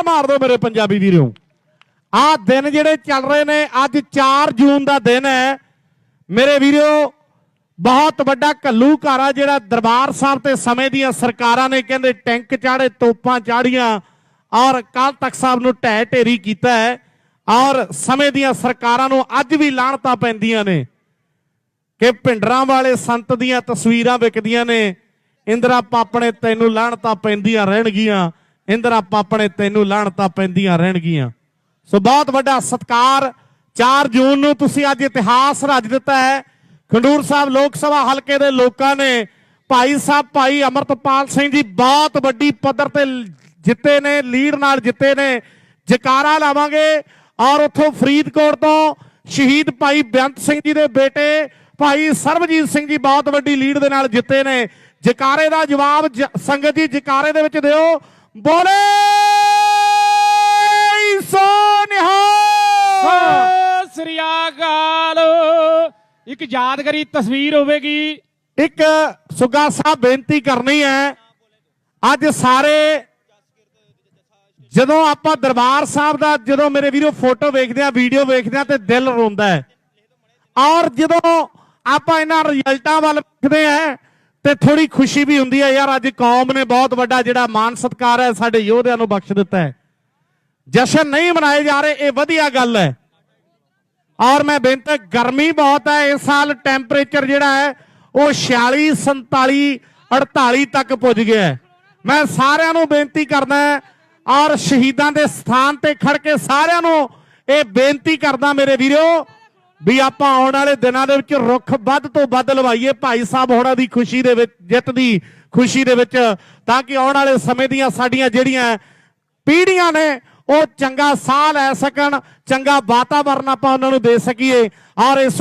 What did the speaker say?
ਮਾਰ ਦਿਓ ਮੇਰੇ ਪੰਜਾਬੀ ਵੀਰੋ। ਆ ਦਿਨ ਜਿਹੜੇ ਚੱਲ ਰਹੇ ਨੇ, ਅੱਜ 4 ਜੂਨ ਦਾ ਦਿਨ ਹੈ। ਮੇਰੇ ਵੀਰੋ, ਬਹੁਤ ਵੱਡਾ ਘੱਲੂਘਾਰਾ ਜਿਹੜਾ ਦਰਬਾਰ ਸਾਹਿਬ ਤੇ ਸਮੇਂ ਦੀਆਂ ਸਰਕਾਰਾਂ ਨੇ ਕਹਿੰਦੇ ਟੈਂਕ ਚਾੜੇ, ਤੋਪਾਂ ਚਾੜੀਆਂ, ਔਰ ਕੱਲ ਤਖ਼ਤ ਸਾਹਿਬ ਨੂੰ ਢਹਿ ਢੇਰੀ ਕੀਤਾ ਹੈ, ਔਰ ਸਮੇਂ ਦੀਆਂ ਸਰਕਾਰਾਂ ਨੂੰ ਅੱਜ ਵੀ ਲਾਹਣਤਾਂ ਪੈਂਦੀਆਂ ਨੇ ਕਿ ਭਿੰਡਰਾਂ ਵਾਲੇ ਸੰਤ ਦੀਆਂ ਤਸਵੀਰਾਂ ਵਿਕਦੀਆਂ ਨੇ, ਇੰਦਰਾ ਪਾਪਣੇ ਤੈਨੂੰ ਲਾਹਣਤਾਂ ਪੈਂਦੀਆਂ ਰਹਿਣਗੀਆਂ। ਇੰਦਰਾ ਪਾਪਣੇ ਤੈਨੂੰ ਲਾਹਣਤਾਂ ਪੈਂਦੀਆਂ ਰਹਿਣਗੀਆਂ। ਸੋ ਬਹੁਤ ਵੱਡਾ ਸਤਕਾਰ 4 ਜੂਨ ਨੂੰ ਤੁਸੀਂ ਅੱਜ ਇਤਿਹਾਸ ਰਚ ਦਿੱਤਾ ਹੈ। ਖੰਡੂਰ ਸਾਹਿਬ ਲੋਕ ਸਭਾ ਹਲਕੇ ਦੇ ਲੋਕਾਂ ਨੇ ਭਾਈ ਸਾਹਿਬ, ਭਾਈ ਅਮਰਤਪਾਲ ਸਿੰਘ ਜੀ ਬਹੁਤ ਵੱਡੀ ਪੱਧਰ ਤੇ ਜਿੱਤੇ ਨੇ, ਲੀਡ ਨਾਲ ਜਿੱਤੇ ਨੇ। ਜਕਾਰਾ ਲਾਵਾਂਗੇ ਔਰ ਉੱਥੋਂ ਫਰੀਦਕੋਟ ਤੋਂ ਸ਼ਹੀਦ ਭਾਈ ਬੇਅੰਤ ਸਿੰਘ ਜੀ ਦੇ ਬੇਟੇ, ਭਾਈ ਸਰਬਜੀਤ ਸਿੰਘ ਜੀ ਬਹੁਤ ਵੱਡੀ ਲੀਡ ਦੇ ਨਾਲ ਜਿੱਤੇ ਨੇ। ਜਕਾਰੇ ਦਾ ਜਵਾਬ ਜ- ਸੰਗਤ ਜੀ ਜਕਾਰੇ ਦੇ ਵਿੱਚ ਦਿਓ। ਬੋਲੇ ਸੋ ਨਿਹਾਲ। ਸਤਿ ਸ੍ਰੀ ਅਕਾਲ। ਇੱਕ ਯਾਦਗਾਰੀ ਤਸਵੀਰ ਹੋਵੇਗੀ। ਇੱਕ ਸੁਗਾ ਸਾਹਿਬ ਬੇਨਤੀ ਕਰਨੀ ਹੈ। ਅੱਜ ਸਾਰੇ ਜਦੋਂ ਆਪਾਂ ਦਰਬਾਰ ਸਾਹਿਬ ਦਾ ਜਦੋਂ ਮੇਰੇ ਵੀਰੋ ਫੋਟੋ ਵੇਖਦੇ ਆ ਵੀਡੀਓ ਵੇਖਦੇ ਆ ਤੇ ਦਿਲ ਰੋਂਦਾ ਹੈ। ਔਰ ਜਦੋਂ ਆਪਾਂ ਇਹਨਾਂ ਰਿਜ਼ਲਟਾਂ ਵੱਲ ਵੇਖਦੇ ਆ ਤੇ ਥੋੜੀ ਖੁਸ਼ੀ ਵੀ ਹੁੰਦੀ ਹੈ, ਯਾਰ ਅੱਜ ਕੌਮ ਨੇ ਬਹੁਤ ਵੱਡਾ ਜਿਹੜਾ ਮਾਨ ਸਤਕਾਰ ਹੈ, ਸਾਡੇ ਯੋਧਿਆਂ ਨੂੰ ਬਖਸ਼ ਦਿੱਤਾ ਹੈ। ਜਸ਼ਨ ਨਹੀਂ ਮਨਾਏ ਜਾ ਰਹੇ, ਇਹ ਵਧੀਆ ਗੱਲ ਹੈ। ਔਰ ਮੈਂ ਬੇਨਤੀ, ਗਰਮੀ ਬਹੁਤ ਹੈ, ਇਸ ਸਾਲ ਟੈਂਪਰੇਚਰ ਜਿਹੜਾ ਹੈ, ਉਹ 46 47 48 ਤੱਕ ਪੁੱਜ ਗਿਆ ਹੈ। ਮੈਂ ਸਾਰਿਆਂ ਨੂੰ ਬੇਨਤੀ ਕਰਦਾ ਔਰ ਸ਼ਹੀਦਾਂ ਦੇ ਸਥਾਨ ਤੇ ਖੜ ਕੇ ਸਾਰਿਆਂ ਨੂੰ ਇਹ ਬੇਨਤੀ ਕਰਦਾ ਮੇਰੇ ਵੀਰੋ ਵੀ ਆਪਾਂ ਆਉਣ ਵਾਲੇ ਦਿਨਾਂ ਦੇ ਵਿੱਚ ਰੁੱਖ ਵੱਧ ਤੋਂ ਵੱਧ ਲਵਾਈਏ ਭਾਈ ਸਾਹਿਬ ਹੋਣਾ ਦੀ ਖੁਸ਼ੀ ਦੇ ਵਿੱਚ, ਜਿੱਤ ਦੀ ਖੁਸ਼ੀ ਦੇ ਵਿੱਚ, ਤਾਂ ਕਿ ਆਉਣ ਵਾਲੇ ਸਮੇਂ ਦੀਆਂ ਸਾਡੀਆਂ ਜਿਹੜੀਆਂ ਪੀੜ੍ਹੀਆਂ ਨੇ, ਉਹ ਚੰਗਾ ਸਾਹ ਲੈ ਸਕਣ, ਚੰਗਾ ਵਾਤਾਵਰਨ ਆਪਾਂ ਉਹਨਾਂ ਨੂੰ ਦੇ ਸਕੀਏ। ਔਰ ਇਸ